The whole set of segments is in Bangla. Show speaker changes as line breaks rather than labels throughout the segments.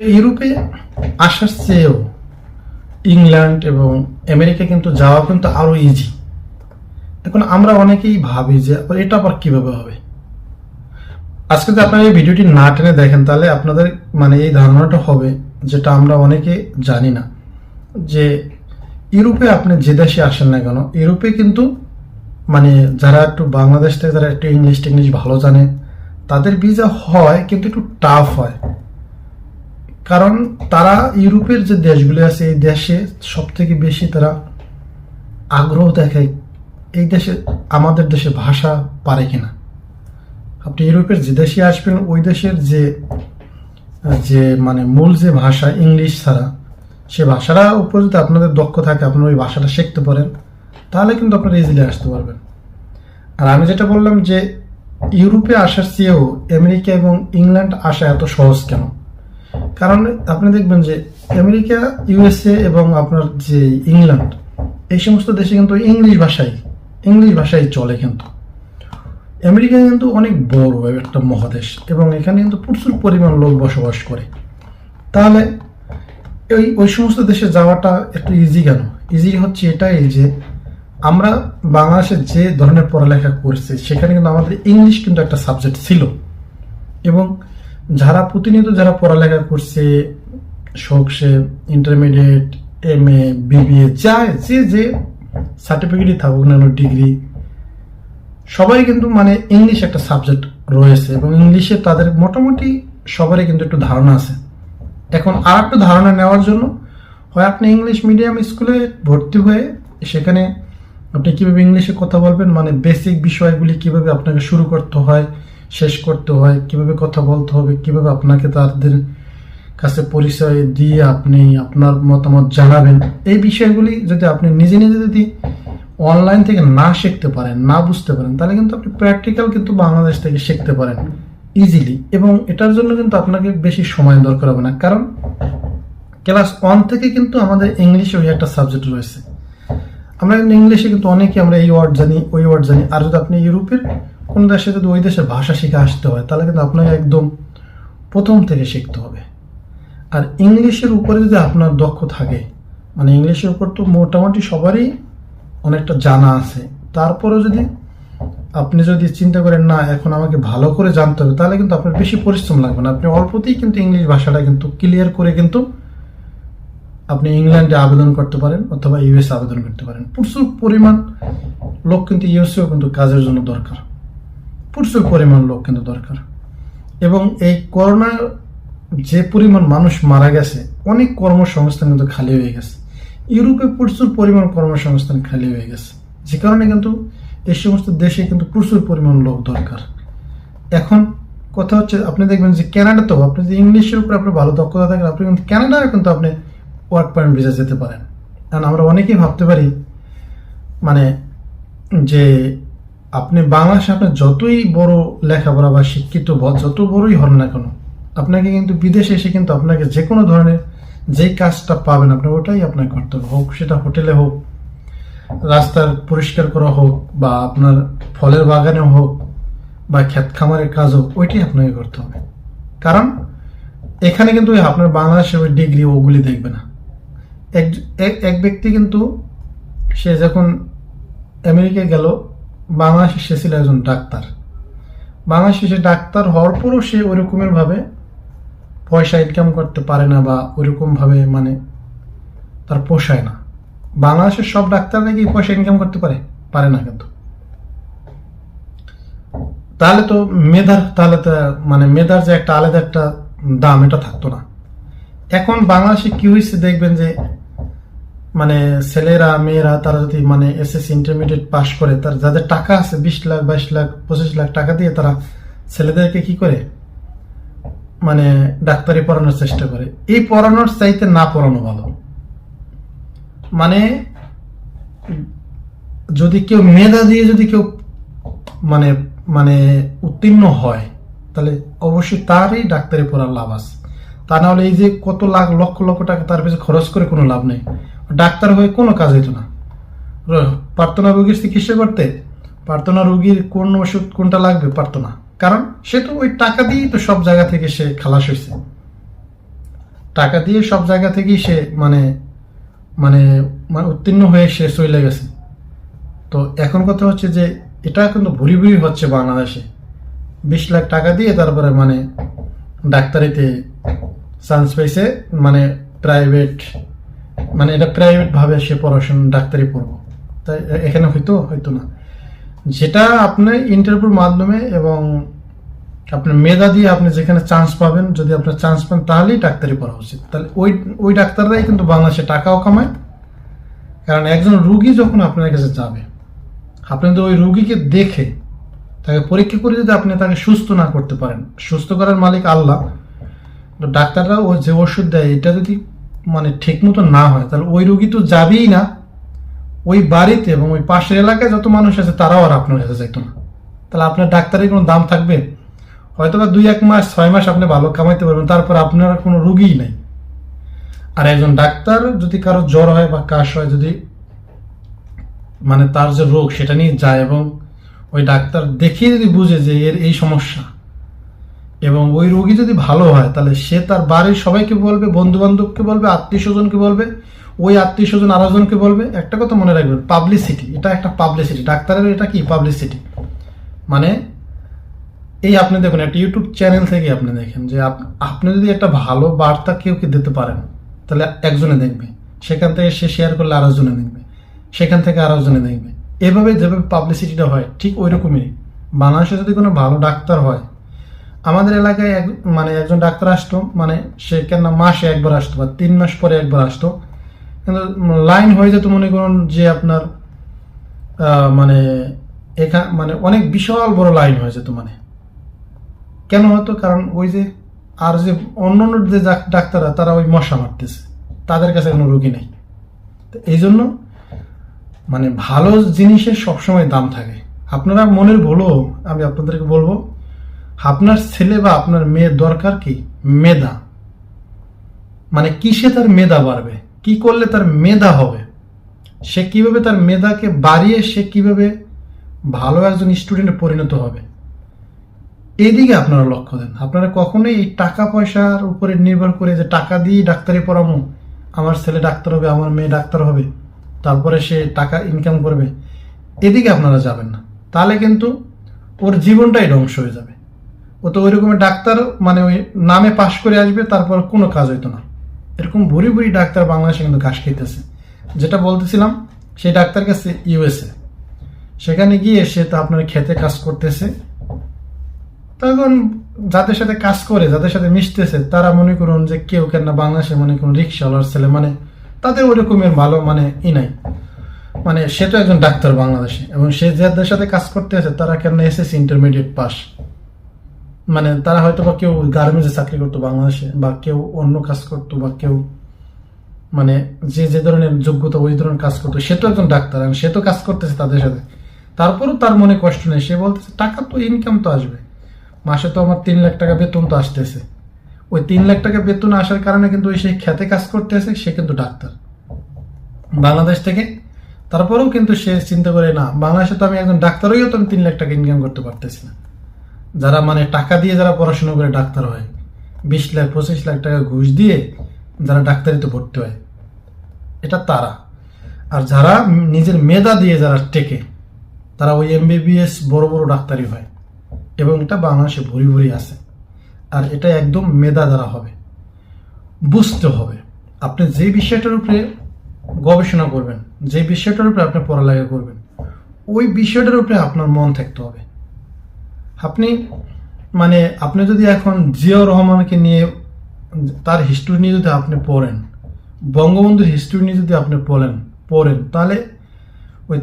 ইউরোপে আসার চেয়েও ইংল্যান্ড এবং আমেরিকা কিন্তু যাওয়া কিন্তু আরও ইজি এখন আমরা অনেকেই ভাবি যে এটা আবার কীভাবে হবে? আজকে যদি আপনারা এই ভিডিওটি না টেনে দেখেন, তাহলে আপনাদের মানে এই ধারণাটা হবে, যেটা আমরা অনেকে জানি না, যে ইউরোপে আপনি যে দেশে আসেন না কেন, ইউরোপে কিন্তু মানে যারা একটু বাংলাদেশ থেকে, যারা একটু ইংলিশ টিংলিশ ভালো জানে, তাদের ভিসা হয় কিন্তু একটু টাফ হয়। কারণ তারা ইউরোপের যে দেশগুলো আছে, এই দেশে সব থেকে বেশি তারা আগ্রহ দেখায়, এই দেশে, আমাদের দেশে ভাষা পারে কিনা। আপনি ইউরোপের যে দেশে আসবেন, ওই দেশের যে যে মানে মূল যে ভাষা ইংলিশ ছাড়া, সে ভাষাটা উপর যদি আপনাদের দক্ষ থাকে, আপনারা ওই ভাষাটা শিখতে পারেন, তাহলে কিন্তু আপনারা ইজিলি আসতে পারবেন। আর আমি যেটা বললাম যে, ইউরোপে আসার চেয়েও আমেরিকা এবং ইংল্যান্ড আসা এত সহজ কেন? কারণ আপনি দেখবেন যে আমেরিকা, ইউএসএ এবং আপনার যে ইংল্যান্ড, এই সমস্ত দেশে কিন্তু ইংলিশ ভাষাই ইংলিশ ভাষাই চলে কিন্তু। আমেরিকা কিন্তু অনেক বড় একটা মহাদেশ এবং এখানে কিন্তু প্রচুর পরিমাণ লোক বসবাস করে। তাহলে ওই ওই সমস্ত দেশে যাওয়াটা একটু ইজি কেন? ইজি হচ্ছে এটাই যে আমরা বাংলাদেশে যে ধরনের পড়ালেখা করছি, সেখানে কিন্তু আমাদের ইংলিশ কিন্তু একটা সাবজেক্ট ছিল। এবং যারা প্রতিনিয়ত যারা পড়ালেখা করছে, শোক সে ইন্টারমিডিয়েট এম এ বিবিএ যা যে যে সার্টিফিকেটই থাকুক না ডিগ্রি সবাই কিন্তু মানে ইংলিশ একটা সাবজেক্ট রয়েছে এবং ইংলিশে তাদের মোটামুটি সবারই কিন্তু একটু ধারণা আছে। এখন আর একটু ধারণা নেওয়ার জন্য হয় আপনি ইংলিশ মিডিয়াম স্কুলে ভর্তি হয়ে সেখানে আপনি কীভাবে ইংলিশে কথা বলবেন মানে বেসিক বিষয়গুলি কীভাবে আপনাকে শুরু করতে হয় শেষ করতে হয়, কীভাবে কথা বলতে হবে, কীভাবে আপনাকে তাদের কাছে পরিচয় দিয়ে আপনি আপনার মতামত জানাবেন, এই বিষয়গুলি যদি আপনি নিজে নিজে যদি অনলাইন থেকে না শিখতে পারেন, না বুঝতে পারেন, তাহলে কিন্তু আপনি প্র্যাকটিক্যাল কিন্তু বাংলাদেশ থেকে শিখতে পারেন ইজিলি এবং এটার জন্য কিন্তু আপনাকে বেশি সময় দরকার হবে না। কারণ ক্লাস ওয়ান থেকে কিন্তু আমাদের ইংলিশে ওই একটা সাবজেক্ট রয়েছে। আমরা ইংলিশে কিন্তু অনেকে আমরা এই ওয়ার্ড জানি, ওই ওয়ার্ড জানি। আর যদি আপনি ইউরোপের কোন দেশে যদি ওই দেশের ভাষা শিখে আসতে হয়, তাহলে কিন্তু আপনাকে একদম প্রথম থেকে শিখতে হবে। আর ইংলিশের উপরে যদি আপনার দক্ষ থাকে মানে ইংলিশের উপর তো মোটামুটি সবারই অনেকটা জানা আছে, তারপরেও যদি আপনি যদি চিন্তা করেন, না, এখন আমাকে ভালো করে জানতে হবে তাহলে কিন্তু আপনার বেশি পরিশ্রম লাগবে না। আপনি অল্পতেই কিন্তু ইংলিশ ভাষাটা কিন্তু ক্লিয়ার করে কিন্তু আপনি ইংল্যান্ডে আবেদন করতে পারেন অথবা ইউএস আবেদন করতে পারেন। প্রচুর পরিমাণ লোক কিন্তু ইউএসএও কিন্তু কাজের জন্য দরকার। প্রচুর পরিমাণ লোক কিন্তু দরকার। এবং এই করোনা যে পরিমাণ মানুষ মারা গেছে, অনেক কর্মসংস্থান কিন্তু খালি হয়ে গেছে। ইউরোপে প্রচুর পরিমাণ কর্মসংস্থান খালি হয়ে গেছে। যে কারণে কিন্তু এই সমস্ত দেশে কিন্তু প্রচুর পরিমাণ লোক দরকার। এখন কথা হচ্ছে, আপনি দেখবেন যে ক্যানাডা ক্যানাডাতেও আপনি যদি ইংলিশের উপরে আপনার ভালো দক্ষতা থাকেন আপনি কিন্তু ক্যানাডায় কিন্তু আপনি ওয়ার্ক পয়েন্ট ভিসা যেতে পারেন। কারণ আমরা অনেকেই ভাবতে পারি মানে যে আপনি বাংলাদেশে আপনার যতই বড় লেখাপড়া বা শিক্ষিত যত বড়ই হন না কেন, আপনাকে কিন্তু বিদেশে এসে কিন্তু আপনাকে যে কোনো ধরনের যেই কাজটা পাবেন আপনি, ওটাই আপনাকে করতে হবে হোক, সেটা হোটেলে হোক, রাস্তার পরিষ্কার করা হোক বা আপনার ফলের বাগানে হোক বা ক্ষেত খামারের কাজ হোক, ওইটাই আপনাকে করতে হবে। কারণ এখানে কিন্তু আপনার বাংলাদেশে ওই ডিগ্রি ওগুলি দেখবে না। এক- এক ব্যক্তি কিন্তু সে যখন আমেরিকায় গেল বাংলাদেশে সে ছিল একজন ডাক্তার। বাংলাদেশে সে ডাক্তার হওয়ার পরও সে ওইরকমের ভাবে পয়সা ইনকাম করতে পারে না বা ওইরকম ভাবে মানে তার পোষায় না। বাংলাদেশের সব ডাক্তাররা কি পয়সা ইনকাম করতে পারে? পারে না কিন্তু। তাহলে তো মেধার, তাহলে তো মানে মেধার যে একটা আলাদা একটা দাম, এটা থাকতো না। এখন বাংলাদেশে কি হয়েছে দেখবেন যে মানে ছেলেরা, মেয়েরা, তারা যদি মানে এসএসসি ইন্টারমিডিয়েট পাশ করে, তার যাদের টাকা আছে, বিশ লাখ, বাইশ লাখ, পঁচিশ লাখ টাকা দিয়ে তারা ছেলেদেরকে কি করে? মানে ডাক্তারি পড়ানোর চেষ্টা করে। এই পড়ানোর চাইতে না পড়ানো ভালো। মানে যদি কেউ মেধা দিয়ে যদি কেউ মানে মানে উত্তীর্ণ হয়, তাহলে অবশ্যই তারই ডাক্তারি পড়ার লাভ আছে। তা না হলে এই যে কত লাখ, লক্ষ লক্ষ টাকা তার পিছনে খরচ করে কোনো লাভ নেই। ডাক্তার হয়ে কোনো কাজ হইতো না। পারতো না রোগীর চিকিৎসা করতে পারতো না রোগীর কোন ওষুধ কোনটা লাগবে পারতো না কারণ সে তো ওই টাকা দিয়েই তো সব জায়গা থেকে সে খালাস হয়েছে টাকা দিয়ে সব জায়গা থেকেই সে মানে মানে মানে উত্তীর্ণ হয়ে সে চলে গেছে। তো এখন কথা হচ্ছে যে এটা কিন্তু ভুরি ভুরি হচ্ছে বাংলাদেশে। বিশ লাখ টাকা দিয়ে তারপরে মানে ডাক্তারিতে চান্স পেয়েছে মানে প্রাইভেট মানে এটা প্রাইভেট ভাবে সে পড়াশোনা, ডাক্তারি পড়ব। তাই, এখানে হয়তো হয়তো না। যেটা আপনি ইন্টারভিউর মাধ্যমে এবং আপনার মেধা দিয়ে আপনি যেখানে চান্স পাবেন, যদি আপনার চান্স পান, তাহলেই ডাক্তারি পড়া উচিত। তাহলে ওই ওই ডাক্তাররাই কিন্তু বাংলাদেশে টাকাও কামায়। কারণ একজন রুগী যখন আপনার কাছে যাবে, আপনি তো ওই রুগীকে দেখে তাকে পরীক্ষা করে যদি আপনি তাকে সুস্থ না করতে পারেন, সুস্থ করার মালিক আল্লাহ। ডাক্তাররা ও যে ওষুধ দেয়, এটা যদি মানে ঠিক মতো না হয়, তাহলে ওই রুগী তো যাবেই না। ওই বাড়িতে এবং ওই পাশের এলাকায় যত মানুষ আছে, তারাও আর আপনার কাছে যাইতো না। তাহলে আপনার ডাক্তারের কোনো দাম থাকবে? হয়তো বা দুই, এক মাস, ছয় মাস আপনি ভালো কামাইতে পারবেন, তারপর আপনার কোনো রুগীই নাই। আর একজন ডাক্তার যদি কারও জ্বর হয় বা কাশ হয়, যদি মানে তার যে রোগ, সেটা নিয়ে যায় এবং ওই ডাক্তার দেখিয়ে যদি বুঝে যে এর এই সমস্যা। এবং ওই রোগী যদি ভালো হয়, তাহলে সে তার বাড়ির সবাইকে বলবে বন্ধু বান্ধবকে বলবে আত্মীয় স্বজনকে বলবে, ওই আত্মীয় স্বজন আরেকজনকে বলবে। একটা কথা মনে রাখবেন পাবলিসিটি এটা একটা পাবলিসিটি ডাক্তারের এটা কি? পাবলিসিটি মানে এই আপনি দেখুন, একটা ইউটিউব চ্যানেল থেকে আপনি দেখেন যে আপ- আপনি যদি একটা ভালো বার্তা কেউ কে দিতে পারেন, তাহলে একজনে দেখবে। সেখান থেকে সে শেয়ার করলে আরেকজনে দেখবে। সেখান থেকে আরেকজনে দেখবে। এভাবে যেভাবে পাবলিসিটিটা হয়, ঠিক ওই রকমই বাংলাদেশে যদি কোনো ভালো ডাক্তার হয় আমাদের এলাকায় এক মানে একজন ডাক্তার আসতো মানে সে কেন মাসে একবার আসতো বা তিন মাস পরে একবার আসতো। কিন্তু লাইন হয়ে যেত মনে করুন যে আপনার মানে এখান মানে অনেক বিশাল বড় লাইন হয়ে যেত মানে। কেন হতো? কারণ ওই যে আর যে অন্য অন্য যে ডাক্তাররা, তারা ওই মশা মারতেছে। তাদের কাছে কোনো রুগী নেই। তো এই জন্য মানে ভালো জিনিসের সবসময় দাম থাকে। আপনারা মনের ভুলও আমি আপনাদেরকে বলব আপনার ছেলে বা আপনার মেয়ের দরকার কি? মেধা। মানে কিসে তার মেধা বাড়বে? কি করলে তার মেধা হবে? সে কীভাবে তার মেধাকে বাড়িয়ে সে কীভাবে ভালো একজন স্টুডেন্টে পরিণত হবে? এদিকে আপনারা লক্ষ্য দেন। আপনারা কখনোই এই টাকা পয়সার উপরে নির্ভর করে যে টাকা দিয়ে ডাক্তারি পড়ামো আমার ছেলে ডাক্তার হবে, আমার মেয়ে ডাক্তার হবে, তারপরে সে টাকা ইনকাম করবে, এদিকে আপনারা যাবেন না। তাহলে কিন্তু ওর জীবনটাই ধ্বংস হয়ে যাবে। ও তো ওই রকমের ডাক্তার মানে ওই নামে পাশ করে আসবে, তারপর কোনো কাজ হইতো না। এরকম বুড়ি বুড়ি ডাক্তার বাংলাদেশে কিন্তু ঘাস খেতেছে যেটা বলতেছিলাম, সেই ডাক্তার কাছে ইউএসএ। সেখানে গিয়ে সে তো আপনার খেতে কাজ করতেছে। তখন যাদের সাথে কাজ করে, যাদের সাথে মিশতেছে, তারা মনে করুন যে কেউ কেন বাংলাদেশে মনে করুন রিক্সাওয়ালার ছেলে মানে তাদের ওই রকমের ভালো মানে ই নাই। মানে সে তো একজন ডাক্তার বাংলাদেশে, এবং সে যাদের সাথে কাজ করতে আছে তারা কেন এসএসসি ইন্টারমিডিয়েট পাস। মানে তারা হয়তো বা কেউ গার্মেন্টসে চাকরি করতো বাংলাদেশে, বা কেউ অন্য কাজ করতো, বা কেউ মানে যে যে ধরনের যোগ্যতা ওই ধরনের কাজ করতো, সে তো একজন ডাক্তার সে তো কাজ করতেছে তাদের সাথে। তারপরও তার মনে কষ্ট নেই। সে বলতেছে, টাকা তো ইনকাম তো আসবে। মাসে তো আমার তিন লাখ টাকা বেতন তো আসতেছে। ওই তিন লাখ টাকা বেতন আসার কারণে কিন্তু ওই সে খেতে কাজ করতেছে, সে কিন্তু ডাক্তার। বাংলাদেশ থেকে। তারপরেও কিন্তু সে চিন্তা করে, না, বাংলাদেশে তো আমি একজন ডাক্তার হয়েও তো আমি তিন লাখ টাকা ইনকাম করতে পারতেছি না। যারা মানে টাকা দিয়ে যারা পড়াশোনা করে ডাক্তার হয়, বিশ লাখ, পঁচিশ লাখ টাকা ঘুষ দিয়ে যারা ডাক্তারিতে ভর্তি হয়, এটা তারা। আর যারা নিজের মেধা দিয়ে যারা টেকে, তারা ওই এমবিবিএস বড় বড় ডাক্তারই হয় এবং এটা বাংলাদেশে ভরি ভরি আছে। আর এটা একদম মেধা দ্বারা হবে, বুঝতে হবে। আপনি যে বিষয়টার উপরে গবেষণা করবেন, যে বিষয়টার উপরে আপনি পড়ালেখা করবেন, ওই বিষয়টার উপরে আপনার মন থাকতে হবে। আপনি মানে আপনি যদি এখন জিয়াউর রহমানকে নিয়ে তার হিস্ট্রি নিয়ে যদি আপনি পড়েন, বঙ্গবন্ধুর হিস্ট্রি নিয়ে যদি আপনি পড়েন পড়েন, তাহলে ওই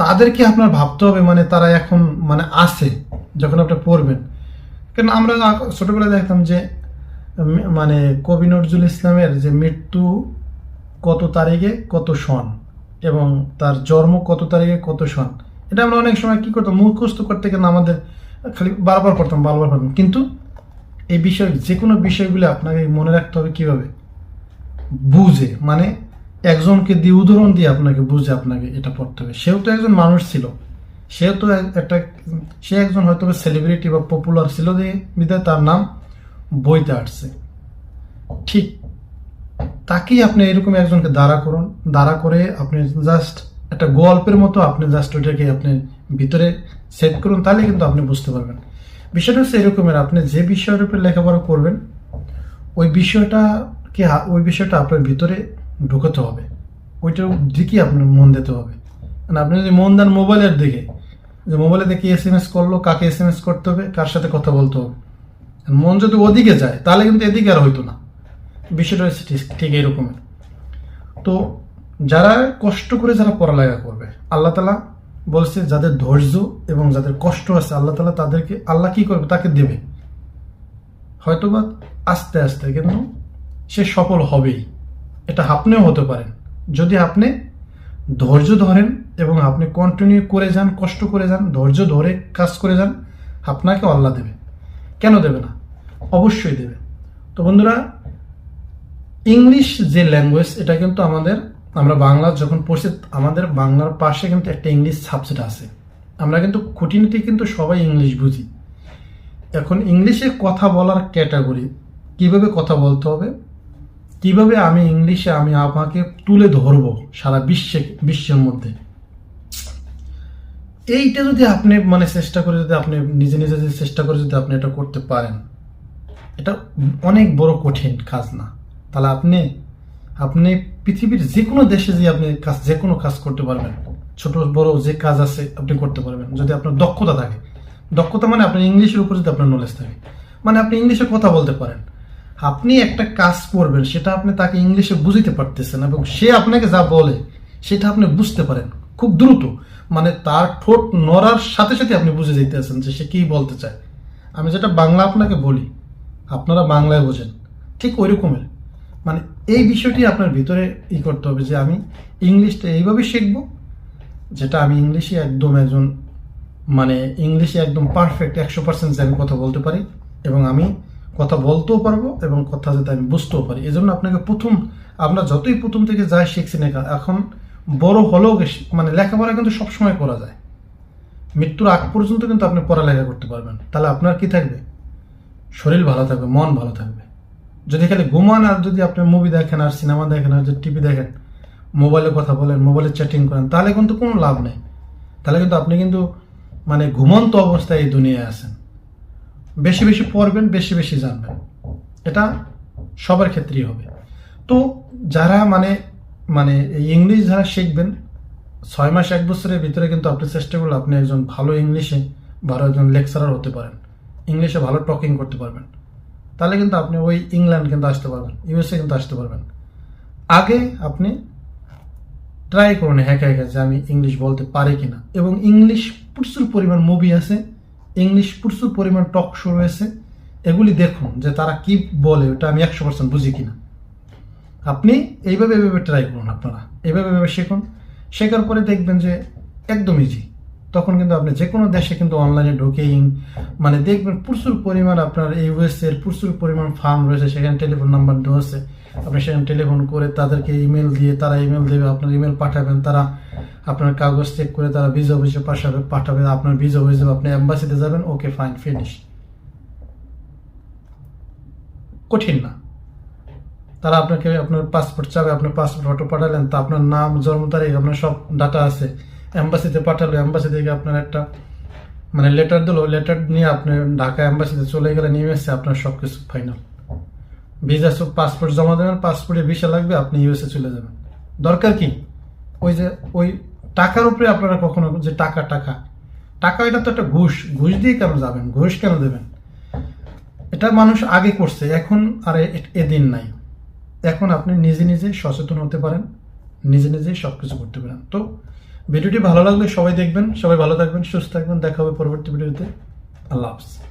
তাদেরকে আপনার ভাবতে হবে মানে তারা এখন মানে আসে যখন আপনি পড়বেন। কেন আমরা ছোটবেলায় দেখতাম যে মানে কবি নজরুল ইসলামের যে মৃত্যু কত তারিখে কত সন, এবং তার জন্ম কত তারিখে কত সন, এটা আমরা অনেক সময় কি করতাম, মুখস্থ করতে গেলে আমাদের খালি বারবার পড়তাম বারবার পড়তাম। কিন্তু এই বিষয় যে কোনো বিষয়গুলো আপনাকে মনে রাখতে হবে কীভাবে? বুঝে মানে একজনকে দিয়ে উদাহরণ দিয়ে আপনাকে বুঝে আপনাকে এটা পড়তে হবে। সেও তো একজন মানুষ ছিল। সেও তো একটা, সে একজন হয়তো সেলিব্রিটি বা পপুলার ছিল যে বিধায় তার নাম বইতে আসছে। ঠিক তাকেই আপনি এরকম একজনকে দাঁড়া করুন, দাঁড়া করে আপনি জাস্ট একটা গল্পের মতো আপনি জাস্ট ওইটাকে আপনি ভিতরে সেট করুন, তাহলে কিন্তু আপনি বুঝতে পারবেন। বিষয়টা হচ্ছে এরকমের, আপনি যে বিষয়ের উপরে লেখাপড়া করবেন, ওই বিষয়টা কি ওই বিষয়টা আপনার ভিতরে ঢুকাতে হবে। ওইটার দিকেই আপনার মন দিতে হবে। মানে আপনি যদি মন দেন মোবাইলের দিকে, যে মোবাইলে দেখে এস এম এস করল, কাকে এস এম এস করতে হবে, কার সাথে কথা বলতে হবে। মন যদি ওদিকে যায়, তাহলে কিন্তু এদিকে আর হইতো না। বিষয়টা হচ্ছে ঠিক ঠিক এরকমের। তো যারা কষ্ট করে যারা পড়ালেখা করবে, আল্লাহ তালা বলছে যাদের ধৈর্য এবং যাদের কষ্ট আছে, আল্লাহ তালা তাদেরকে, আল্লাহ কি করবে? তাকে দেবে। হয়তোবা আস্তে আস্তে, কিন্তু সে সফল হবেই। এটা আপনিও হতে পারেন। যদি আপনি ধৈর্য ধরেন এবং আপনি কন্টিনিউ করে যান, কষ্ট করে যান, ধৈর্য ধরে কাজ করে যান, আপনাকে আল্লাহ দেবে। কেন দেবে না? অবশ্যই দেবে। তো বন্ধুরা, ইংলিশ যে ল্যাঙ্গুয়েজ এটা কিন্তু আমাদের আমরা বাংলা যখন পড়ছি, আমাদের বাংলার পাশে কিন্তু একটা ইংলিশ সাবজেক্ট আছে। আমরা কিন্তু খুঁটিনাটি কিন্তু সবাই ইংলিশ বুঝি। এখন ইংলিশে কথা বলার ক্যাটাগরি কীভাবে কথা বলতে হবে? কীভাবে আমি ইংলিশে আমি আমাকে তুলে ধরবো সারা বিশ্বে, বিশ্বের মধ্যে? এইটা যদি আপনি মানে চেষ্টা করে যদি আপনি নিজে নিজে যদি চেষ্টা করে যদি আপনি এটা করতে পারেন, এটা অনেক বড় কঠিন কাজ না। তাহলে আপনি আপনি পৃথিবীর যে কোনো দেশে যে আপনি কাজ যে কোনো কাজ করতে পারবেন। ছোট, বড় যে কাজ আছে আপনি করতে পারবেন, যদি আপনার দক্ষতা থাকে। দক্ষতা মানে আপনার ইংলিশের উপর যদি আপনার নলেজ থাকে। মানে আপনি ইংলিশে কথা বলতে পারেন। আপনি একটা কাজ করবেন, সেটা আপনি তাকে ইংলিশে বুঝিতে পারতেছেন এবং সে আপনাকে যা বলে, সেটা আপনি বুঝতে পারেন। খুব দ্রুত। মানে তার ঠোঁট নড়ার সাথে সাথে আপনি বুঝে যেতেছেন যে সে কী বলতে চায়। আমি যেটা বাংলা আপনাকে বলি, আপনারা বাংলায় বোঝেন। ঠিক ওই রকমের মানে এই বিষয়টি আপনার ভিতরে ই করতে হবে যে আমি ইংলিশটা এইভাবে শিখব, যেটা আমি ইংলিশে একদম একজন মানে ইংলিশে একদম পারফেক্ট একশো পার্সেন্ট আমি কথা বলতে পারি এবং আমি কথা বলতেও পারব এবং কথা যাতে আমি বুঝতেও পারি। এই জন্য আপনাকে প্রথম আমরা যতই প্রথম থেকে যাই শিখছি না এখন বড় হলেও মানে লেখাপড়া কিন্তু সবসময় করা যায়। মৃত্যুর আগ পর্যন্ত কিন্তু আপনি পড়ালেখা করতে পারবেন। তাহলে আপনার কি থাকবে? শরীর ভালো থাকবে, মন ভালো থাকবে। যদি খালি ঘুমান আর যদি আপনি মুভি দেখেন আর সিনেমা দেখেন আর যদি টিভি দেখেন মোবাইলে কথা বলেন মোবাইলে চ্যাটিং করেন, তাহলে কিন্তু কোনো লাভ নেই। তাহলে কিন্তু আপনি কিন্তু মানে ঘুমন্ত অবস্থায় এই দুনিয়ায় আছেন। বেশি বেশি পড়বেন, বেশি বেশি জানবেন। এটা সবার ক্ষেত্রেই হবে। তো যারা মানে মানে এই ইংলিশ যারা শিখবেন, ছয় মাস এক বছরের ভিতরে কিন্তু আপনি চেষ্টা করলে আপনি একজন ভালো ইংলিশে ভালো একজন লেকচারার হতে পারেন। ইংলিশে ভালো টকিং করতে পারবেন। তাহলে কিন্তু আপনি ওই ইংল্যান্ড কিন্তু আসতে পারবেন ইউএসএ কিন্তু আসতে পারবেন। আগে আপনি ট্রাই করুন হ্যাঁ হ্যাঁ যে আমি ইংলিশ বলতে পারি কিনা। এবং ইংলিশ প্রচুর পরিমাণ মুভি আছে ইংলিশ প্রচুর পরিমাণ টক শো রয়েছে, এগুলি দেখুন যে তারা কি বলে, ওটা আমি একশো পার্সেন্ট বুঝি কিনা। আপনি এইভাবে এইভাবে ট্রাই করুন আপনারা, এইভাবে এইভাবে শিখুন। শেখার পরে দেখবেন যে একদম ইজি তখন কিন্তু আপনি যে কোনো দেশে কিন্তু অনলাইনে ঢুকেই মানে দেখবেন প্রচুর পরিমাণ আপনার ইউএস এর প্রচুর পরিমাণ ফার্ম রয়েছে, সেখানে টেলিফোন নাম্বার দেওয়া আপনি সেখানে টেলিফোন করে তাদেরকে ইমেল দিয়ে, তারা ইমেল দেবে, আপনার ইমেল পাঠাবেন, তারা আপনার কাগজ চেক করে তারা ভিসা অফিসে পাঠাবে পাঠাবে, আপনার হয়ে যাবে আপনি অ্যাম্বাসিতে যাবেন ওকে ফাইন ফিনিশ কঠিন না। তারা আপনাকে আপনার পাসপোর্ট চাবে, আপনার পাসপোর্ট ফটো পাঠালেন, তা আপনার নাম, জন্ম তারিখ, আপনার সব ডাটা আছে। অ্যাম্বাসিতে পাঠালো অ্যাম্বাসি থেকে আপনার একটা মানে লেটার দিলো লেটার নিয়ে আপনি ঢাকা অ্যাম্বাসিতে চলে গেলে নেমে এসছে আপনার সব কিছু ফাইনাল ভিসা সব পাসপোর্ট জমা দেবেন পাসপোর্টে ভিসা লাগবে, আপনি ইউএসএ চলে যাবেন। দরকার কি? ওই যে, ওই টাকার উপরে আপনারা কখনো, যে টাকা টাকা টাকা এটা তো একটা ঘুষ ঘুষ দিয়ে কেন যাবেন? ঘুষ কেন দেবেন? এটা মানুষ আগে করছে, এখন আর এদিন নাই। এখন আপনি নিজে নিজে সচেতন হতে পারেন, নিজে নিজেই সব কিছু করতে পারেন। তো ভিডিওটি ভালো লাগলে সবাই দেখবেন, সবাই ভালো থাকবেন, সুস্থ থাকবেন, দেখা হবে পরবর্তী ভিডিওতে। আল্লাহ হাফিজ।